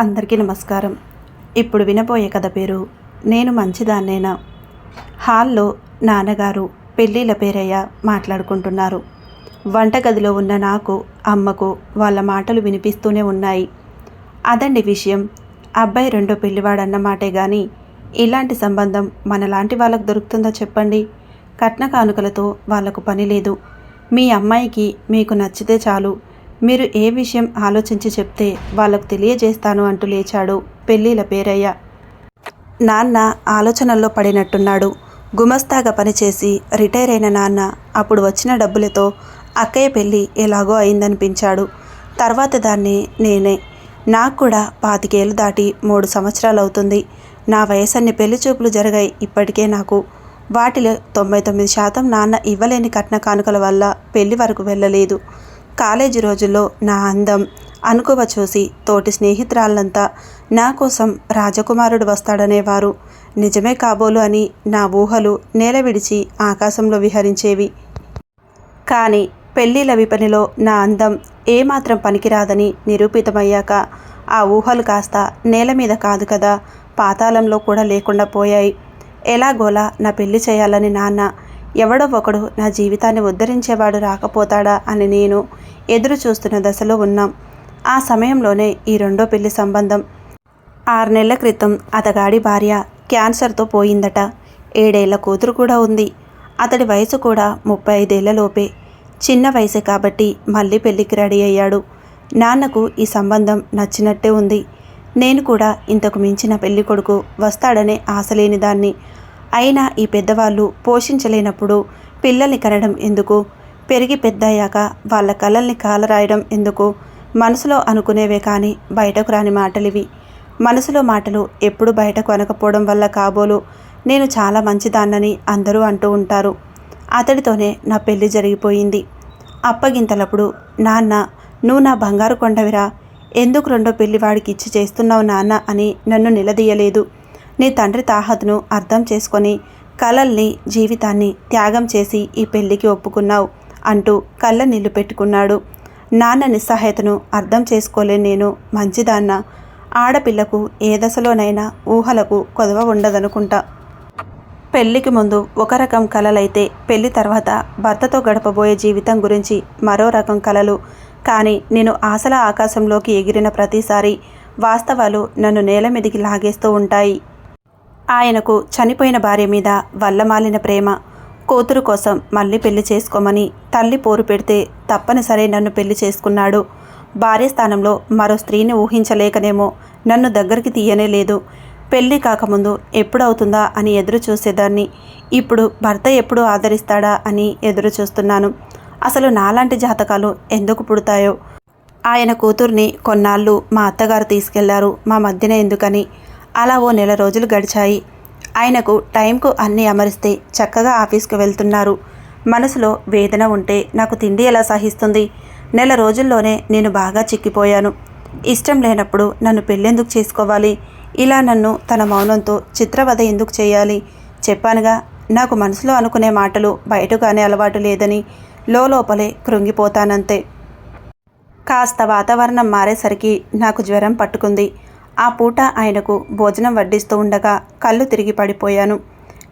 అందరికీ నమస్కారం. ఇప్పుడు వినబోయే కథ పేరు నేను మంచిదాన్నేనా? హాల్లో నాన్నగారు పెళ్ళిళ్ళ పేరయ్య మాట్లాడుకుంటున్నారు. వంటగదిలో ఉన్న నాకు అమ్మకు వాళ్ళ మాటలు వినిపిస్తూనే ఉన్నాయి. అదండి విషయం. అబ్బాయి రెండో పెళ్ళివాడన్నమాటే కానీ ఇలాంటి సంబంధం మనలాంటి వాళ్ళకు దొరుకుతుందో చెప్పండి? కట్న కానుకలతో వాళ్ళకు పని లేదు. మీ అమ్మాయికి మీకు నచ్చితే చాలు. మీరు ఏ విషయం ఆలోచించి చెప్తే వాళ్ళకు తెలియజేస్తాను అంటూ లేచాడు పెళ్ళిల పేరయ్య. నాన్న ఆలోచనల్లో పడినట్టున్నాడు. గుమస్తాగా పనిచేసి రిటైర్ అయిన నాన్న అప్పుడు వచ్చిన డబ్బులతో అక్కయ్య పెళ్ళి ఎలాగో అయిందనిపించాడు. తర్వాత దాన్ని నేనే. నాకు కూడా పాతికేళ్ళు దాటి మూడు సంవత్సరాలు అవుతుంది నా వయసన్ని పెళ్ళి చూపులు జరిగాయి ఇప్పటికే నాకు. వాటిలో తొంభై తొమ్మిది శాతం నాన్న ఇవ్వలేని కట్న కానుకల వల్ల పెళ్ళి వరకు వెళ్ళలేదు. కాలేజీ రోజుల్లో నా అందం అనుకువ చూసి తోటి స్నేహితురాళ్ళంతా నా కోసం రాజకుమారుడు వస్తాడనేవారు. నిజమే కాబోలు అని నా ఊహలు నేల విడిచి ఆకాశంలో విహరించేవి. కానీ పెళ్ళిళ్ళ విపణిలో నా అందం ఏమాత్రం పనికిరాదని నిరూపితమయ్యాక ఆ ఊహలు కాస్త నేల మీద కాదు కదా పాతాళంలో కూడా లేకుండా పోయాయి. ఎలాగోలా నా పెళ్ళి చేయాలని నాన్న ఎవడో ఒకడు నా జీవితాన్ని ఉద్ధరించేవాడు రాకపోతాడా అని నేను ఎదురు చూస్తున్న దశలో ఉన్నాం. ఆ సమయంలోనే ఈ రెండో పెళ్ళి సంబంధం. ఆరు నెలల క్రితం అతగాడి భార్య క్యాన్సర్తో పోయిందట. ఏడేళ్ళ కూతురు కూడా ఉంది. అతడి వయసు కూడా ముప్పై ఐదేళ్ళ లోపే. చిన్న వయసే కాబట్టి మళ్ళీ పెళ్ళికి రెడీ అయ్యాడు. నాన్నకు ఈ సంబంధం నచ్చినట్టే ఉంది. నేను కూడా ఇంతకు మించిన పెళ్ళి కొడుకు వస్తాడనే ఆశ లేని దాన్ని అయినా ఈ పెద్దవాళ్ళు పోషించలేనప్పుడు పిల్లల్ని కనడం ఎందుకు? పెరిగి పెద్దయ్యాక వాళ్ళ కలల్ని కాలరాయడం ఎందుకు? మనసులో అనుకునేవే కానీ బయటకు రాని మాటలివి. మనసులో మాటలు ఎప్పుడు బయటకు అనకపోవడం వల్ల కాబోలు నేను చాలా మంచిదాన్నని అందరూ అంటూ ఉంటారు. అతడితోనే నా పెళ్ళి జరిగిపోయింది. అప్పగింతలప్పుడు నాన్న నువ్వు నా బంగారు కొండవిరా ఎందుకు రెండో పెళ్ళి వాడికి ఇచ్చి చేస్తున్నావు నాన్న అని నన్ను నిలదీయలేదు. నీ తండ్రి తాహతును అర్థం చేసుకొని కలల్ని జీవితాన్ని త్యాగం చేసి ఈ పెళ్ళికి ఒప్పుకున్నావు అంటూ కళ్ళ నీళ్ళు పెట్టుకున్నాడు. నాన్న నిస్సహాయతను అర్థం చేసుకోలేని నేను మంచిదాన్న. ఆడపిల్లకు ఏ దశలోనైనా ఊహలకు కొదవ ఉండదనుకుంటా. పెళ్ళికి ముందు ఒక రకం కలలైతే పెళ్ళి తర్వాత భర్తతో గడపబోయే జీవితం గురించి మరో రకం కలలు. కానీ నేను ఆశల ఆకాశంలోకి ఎగిరిన ప్రతిసారి వాస్తవాలు నన్ను నేల మీదికి లాగేస్తూ ఉంటాయి. ఆయనకు చనిపోయిన భార్య మీద వల్లమాలిన ప్రేమ. కూతురు కోసం మళ్ళీ పెళ్ళి చేసుకోమని తల్లి పోరు పెడితే తప్పనిసరి నన్ను పెళ్ళి చేసుకున్నాడు. భార్య స్థానంలో మరో స్త్రీని ఊహించలేకనేమో నన్ను దగ్గరికి తీయనే లేదు. పెళ్ళి కాకముందు ఎప్పుడవుతుందా అని ఎదురు చూసేదాన్ని ఇప్పుడు భర్త ఎప్పుడు ఆదరిస్తాడా అని ఎదురు చూస్తున్నాను అసలు నాలాంటి జాతకాలు ఎందుకు పుడతాయో. ఆయన కూతుర్ని కొన్నాళ్ళు మా అత్తగారు తీసుకెళ్ళారు మా మధ్యన ఎందుకని. అలా ఓ నెల రోజులు గడిచాయి. ఆయనకు టైంకు అన్నీ అమరిస్తే చక్కగా ఆఫీస్కి వెళ్తున్నారు. మనసులో వేదన ఉంటే నాకు తిండి ఎలా సహిస్తుంది? నెల రోజుల్లోనే నేను బాగా చిక్కిపోయాను. ఇష్టం లేనప్పుడు నన్ను పెళ్ళెందుకు చేసుకోవాలి? ఇలా నన్ను తన మౌనంతో చిత్రవధ ఎందుకు చేయాలి? చెప్పానుగా నాకు మనసులో అనుకునే మాటలు బయటగానే అలవాటు లేదని లోపలే కృంగిపోతానంతే. కాస్త వాతావరణం మారేసరికి నాకు జ్వరం పట్టుకుంది. ఆ పూట ఆయనకు భోజనం వడ్డిస్తూ ఉండగా కళ్ళు తిరిగి పడిపోయాను.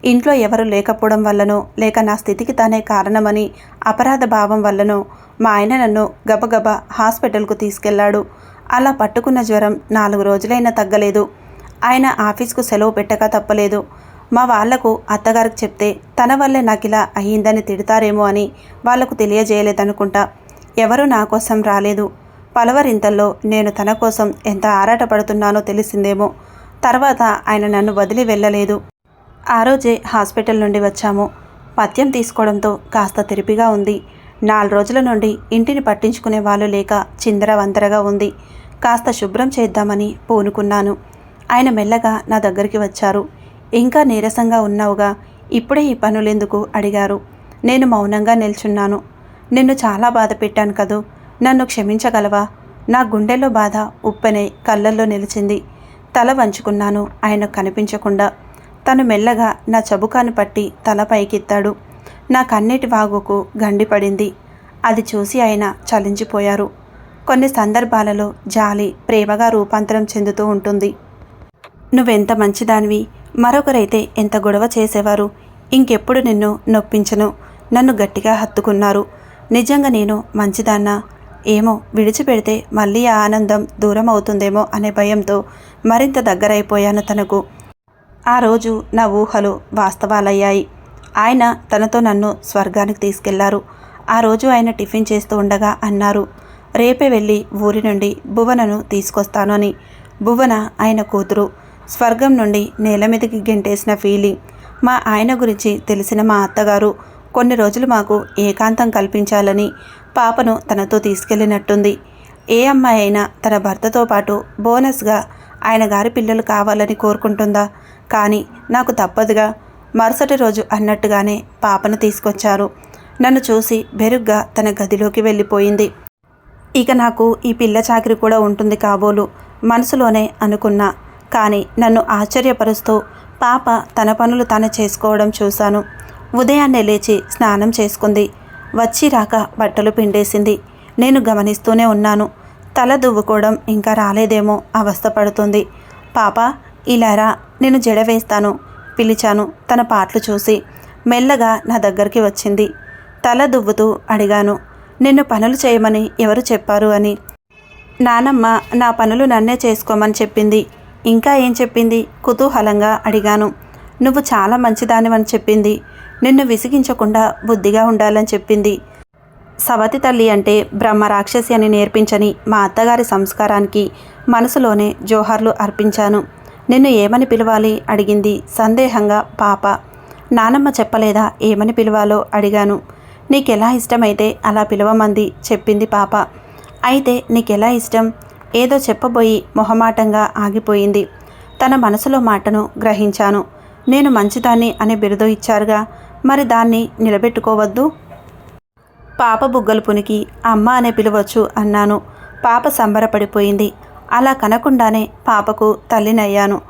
ఇంట్లో ఎవరు లేకపోవడం వల్లనో లేక నా స్థితికి తానే కారణమని అపరాధ భావం వల్లనో మా ఆయన నన్ను గబగబా హాస్పిటల్కు తీసుకెళ్ళాడు. అలా పట్టుకున్న జ్వరం నాలుగు రోజులైనా తగ్గలేదు. ఆయన ఆఫీస్కు సెలవు పెట్టక తప్పలేదు. మా వాళ్ళకు అత్తగారికి చెప్తే తన వల్లే నాకు ఇలా అయ్యిందని తిడతారేమో అని వాళ్ళకు తెలియజేయలేదనుకుంటా. ఎవరు నా కోసం రాలేదు. పలవరింతల్లో నేను తన కోసం ఎంత ఆరాటపడుతున్నానో తెలిసిందేమో. తర్వాత ఆయన నన్ను వదిలి వెళ్ళలేదు. ఆ రోజే హాస్పిటల్ నుండి వచ్చాము. పథ్యం తీసుకోవడంతో కాస్త తెరిపిగా ఉంది. నాలుగు రోజుల నుండి ఇంటిని పట్టించుకునే వాళ్ళు లేక చిందరవందరగా ఉంది. కాస్త శుభ్రం చేద్దామని పూనుకున్నాను. ఆయన మెల్లగా నా దగ్గరికి వచ్చారు. ఇంకా నీరసంగా ఉన్నావుగా. ఇప్పుడే ఈ పనులెందుకు? అడిగారు. నేను మౌనంగా నిల్చున్నాను. నిన్ను చాలా బాధ పెట్టాను కదూ? నన్ను క్షమించగలవా? నా గుండెల్లో బాధ ఉప్పెనై కళ్ళల్లో నిలిచింది. తల వంచుకున్నాను. ఆయన కనిపించకుండా. తను మెల్లగా నా చబుకాను పట్టి తల పైకెత్తాడు. నా కన్నీటి వాగుకు గండిపడింది అది చూసి ఆయన చలించిపోయారు. కొన్ని సందర్భాలలో జాలి ప్రేమగా రూపాంతరం చెందుతూ ఉంటుంది. నువ్వెంత మంచిదానివి? మరొకరైతే ఎంత గొడవ చేసేవారు? ఇంకెప్పుడు నిన్ను నొప్పించను? నన్ను గట్టిగా హత్తుకున్నారు. నిజంగా నేను మంచిదాన్నా? ఏమో విడిచిపెడితే మళ్ళీ ఆ ఆనందం దూరం అవుతుందేమో అనే భయంతో మరింత దగ్గరైపోయాను తనకు. ఆ రోజు నా ఊహలు వాస్తవాలయ్యాయి. ఆయన తనతో నన్ను స్వర్గానికి తీసుకెళ్ళారు. ఆ రోజు ఆయన టిఫిన్ చేస్తూ ఉండగా అన్నారు రేపే వెళ్ళి ఊరి నుండి భువనను తీసుకొస్తాను అని భువన ఆయన కూతురు. స్వర్గం నుండి నేల మీదకి గెంటేసిన ఫీలింగ్ మా ఆయన గురించి తెలిసిన మా అత్తగారు. కొన్ని రోజులు మాకు ఏకాంతం కల్పించాలని పాపను తనతో తీసుకెళ్ళినట్టుంది. ఏ అమ్మాయి అయినా తన భర్తతో పాటు బోనస్గా ఆయన గారి పిల్లలు కావాలని కోరుకుంటుందా? కానీ నాకు తప్పదుగా. మరుసటి రోజు అన్నట్టుగానే పాపను తీసుకొచ్చారు. నన్ను చూసి బెరుగ్గా తన గదిలోకి వెళ్ళిపోయింది. ఇక నాకు ఈ పిల్ల చాకరి కూడా ఉంటుంది కాబోలు మనసులోనే అనుకున్నా. కానీ నన్ను ఆశ్చర్యపరుస్తూ పాప తన పనులు తాను చేసుకోవడం చూశాను. ఉదయాన్నే లేచి స్నానం చేసుకుంది. వచ్చి రాక బట్టలు పిండేసింది. నేను గమనిస్తూనే ఉన్నాను. తల దువ్వుకోవడం ఇంకా రాలేదేమో అవస్థపడుతుంది పాప ఇలారా నేను జడ వేస్తాను. పిలిచాను తన పాటలు చూసి. మెల్లగా నా దగ్గరికి వచ్చింది. తల దువ్వుతూ అడిగాను నిన్ను పనులు చేయమని ఎవరు చెప్పారు అని? నానమ్మ నా పనులు నన్నే చేసుకోమని చెప్పింది. ఇంకా ఏం చెప్పింది? కుతూహలంగా అడిగాను. నువ్వు చాలా మంచిదానివని చెప్పింది. నిన్ను విసిగించకుండా బుద్ధిగా ఉండాలని చెప్పింది. సవతి తల్లి అంటే బ్రహ్మ రాక్షసి అని నేర్పించని మా అత్తగారి సంస్కారానికి మనసులోనే జోహార్లు అర్పించాను. నిన్ను ఏమని పిలవాలి? అడిగింది సందేహంగా పాప. నానమ్మ చెప్పలేదా ఏమని పిలవాలో అడిగాను. నీకెలా ఇష్టమైతే అలా పిలవమంది చెప్పింది పాప. అయితే నీకెలా ఇష్టం? ఏదో చెప్పబోయి మొహమాటంగా ఆగిపోయింది. తన మనసులో మాటను గ్రహించాను. నేను మంచిదాన్ని అనే బిరుదు ఇచ్చారుగా. మరి దాన్ని నిలబెట్టుకోవద్దు. పాప బుగ్గలు పునికి అమ్మ అనే పిలవచ్చు అన్నాను. పాప సంబరపడిపోయింది. అలా కనకుండానే పాపకు తల్లినయ్యాను.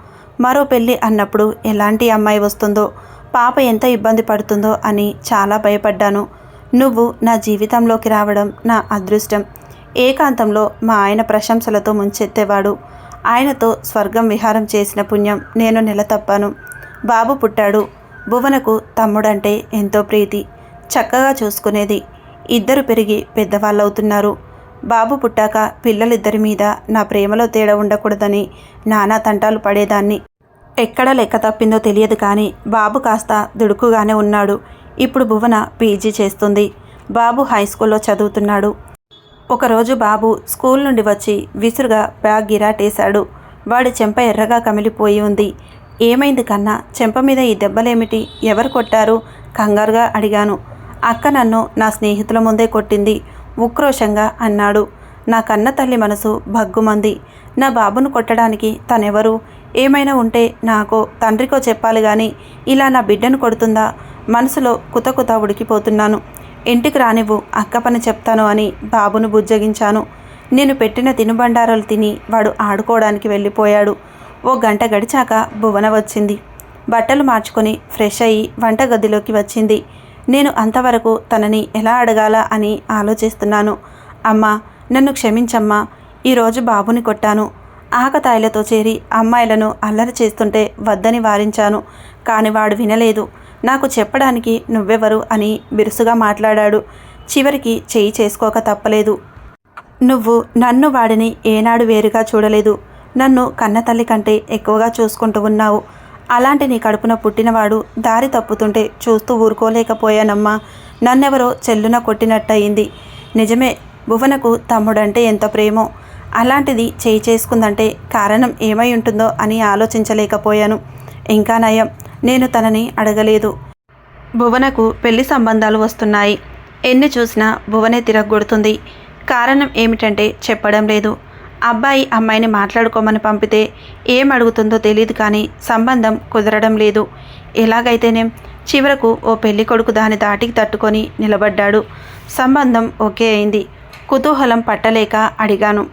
మరో పెళ్ళి అన్నప్పుడు ఎలాంటి అమ్మాయి వస్తుందో పాప ఎంత ఇబ్బంది పడుతుందో అని చాలా భయపడ్డాను. నువ్వు నా జీవితంలోకి రావడం నా అదృష్టం. ఏకాంతంలో మా ఆయన ప్రశంసలతో ముంచెత్తేవాడు. ఆయనతో స్వర్గం విహారం చేసిన పుణ్యం నేను నిలతప్పాను. బాబు పుట్టాడు. భువనకు తమ్ముడంటే ఎంతో ప్రీతి. చక్కగా చూసుకునేది. ఇద్దరు పెరిగి పెద్దవాళ్ళవుతున్నారు. బాబు పుట్టాక పిల్లలిద్దరి మీద నా ప్రేమలో తేడా ఉండకూడదని నానా తంటాలు పడేదాన్ని. ఎక్కడ లెక్క తప్పిందో తెలియదు కానీ బాబు కాస్త దుడుకుగానే ఉన్నాడు. ఇప్పుడు భువన పీజీ చేస్తుంది. బాబు హై స్కూల్లో చదువుతున్నాడు. ఒకరోజు బాబు స్కూల్ నుండి వచ్చి విసురుగా బ్యాగ్ గిరాటేశాడు. వాడి చెంప ఎర్రగా కమిలిపోయి ఉంది. ఏమైంది కన్నా చెంప మీద ఈ దెబ్బలేమిటి? ఎవరు కొట్టారు? కంగారుగా అడిగాను. అక్క నన్ను నా స్నేహితుల ముందే కొట్టింది. ఉక్రోషంగా అన్నాడు. నా కన్న తల్లి మనసు భగ్గుమంది. నా బాబును కొట్టడానికి తనెవరు? ఏమైనా ఉంటే నాకో తండ్రికో చెప్పాలి కానీ ఇలా నా బిడ్డను కొడుతుందా? మనసులో కుతకుత ఉడికిపోతున్నాను. ఇంటికి రానివ్వు అక్క పని చెప్తాను అని బాబును బుజ్జగించాను. నేను పెట్టిన తినుబండారాలు తిని వాడు ఆడుకోవడానికి వెళ్ళిపోయాడు. ఓ గంట గడిచాక భువన వచ్చింది. బట్టలు మార్చుకొని ఫ్రెష్ అయ్యి వంటగదిలోకి వచ్చింది. నేను అంతవరకు తనని ఎలా అడగాలా అని ఆలోచిస్తున్నాను. అమ్మా నన్ను క్షమించమ్మా. ఈరోజు బాబుని కొట్టాను. ఆకతాయిలతో చేరి అమ్మాయిలను అల్లరి చేస్తుంటే వద్దని వారించాను. కాని వాడు వినలేదు. నాకు చెప్పడానికి నువ్వెవరు అని బిరుసుగా మాట్లాడాడు. చివరికి చేయి చేసుకోక తప్పలేదు. నువ్వు నన్ను వాడిని ఏనాడు వేరుగా చూడలేదు. నన్ను కన్నతల్లి కంటే ఎక్కువగా చూసుకుంటూ ఉన్నావు. అలాంటి నీ కడుపున పుట్టినవాడు దారి తప్పుతుంటే చూస్తూ ఊరుకోలేకపోయానమ్మా. నన్నెవరో చెల్లున కొట్టినట్టయింది. నిజమే భువనకు తమ్ముడంటే ఎంత ప్రేమో. అలాంటిది చేయి చేసుకుందంటే కారణం ఏమై ఉంటుందో అని ఆలోచించలేకపోయాను. ఇంకా నయం నేను తనని అడగలేదు. భువనకు పెళ్ళి సంబంధాలు వస్తున్నాయి. ఎన్ని చూసినా భువనే తిరగొడుతుంది. కారణం ఏమిటంటే చెప్పడం లేదు. అబ్బాయి అమ్మాయిని మాట్లాడుకోమని పంపితే ఏం అడుగుతుందో తెలియదు కానీ సంబంధం కుదరడం లేదు. ఎలాగైతేనే? చివరకు ఓ పెళ్ళి కొడుకు దాని దాటికి తట్టుకొని నిలబడ్డాడు. సంబంధం ఓకే అయింది. కుతూహలం పట్టలేక అడిగాను.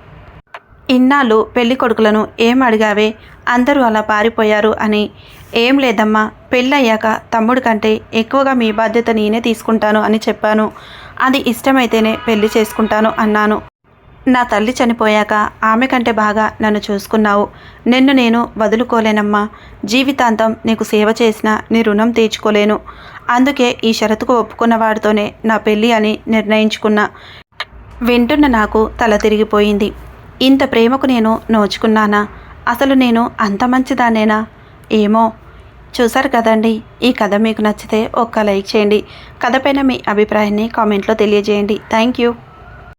ఇన్నాళ్ళు పెళ్ళి కొడుకులను ఏం అడిగావే? అందరూ అలా పారిపోయారు అని. ఏం లేదమ్మా పెళ్ళయ్యాక తమ్ముడు కంటే ఎక్కువగా మీ బాధ్యత నేనే తీసుకుంటాను అని చెప్పాను. అది ఇష్టమైతేనే పెళ్ళి చేసుకుంటాను అన్నాను. నా తల్లి చనిపోయాక ఆమె కంటే బాగా నన్ను చూసుకున్నావు. నిన్ను నేను వదులుకోలేనమ్మా. జీవితాంతం నీకు సేవ చేసిన నీ రుణం తీర్చుకోలేను. అందుకే ఈ షరతుకు ఒప్పుకున్న వాడితోనే నా పెళ్ళి అని నిర్ణయించుకున్నా. వింటున్న నాకు తల తిరిగిపోయింది. ఇంత ప్రేమకు నేను నోచుకున్నానా? అసలు నేను అంత మంచిదానేనా ఏమో. చూసారు కదండి ఈ కథ మీకు నచ్చితే ఒక్క లైక్ చేయండి. కథపైన మీ అభిప్రాయాన్ని కామెంట్లో తెలియజేయండి. Thank you.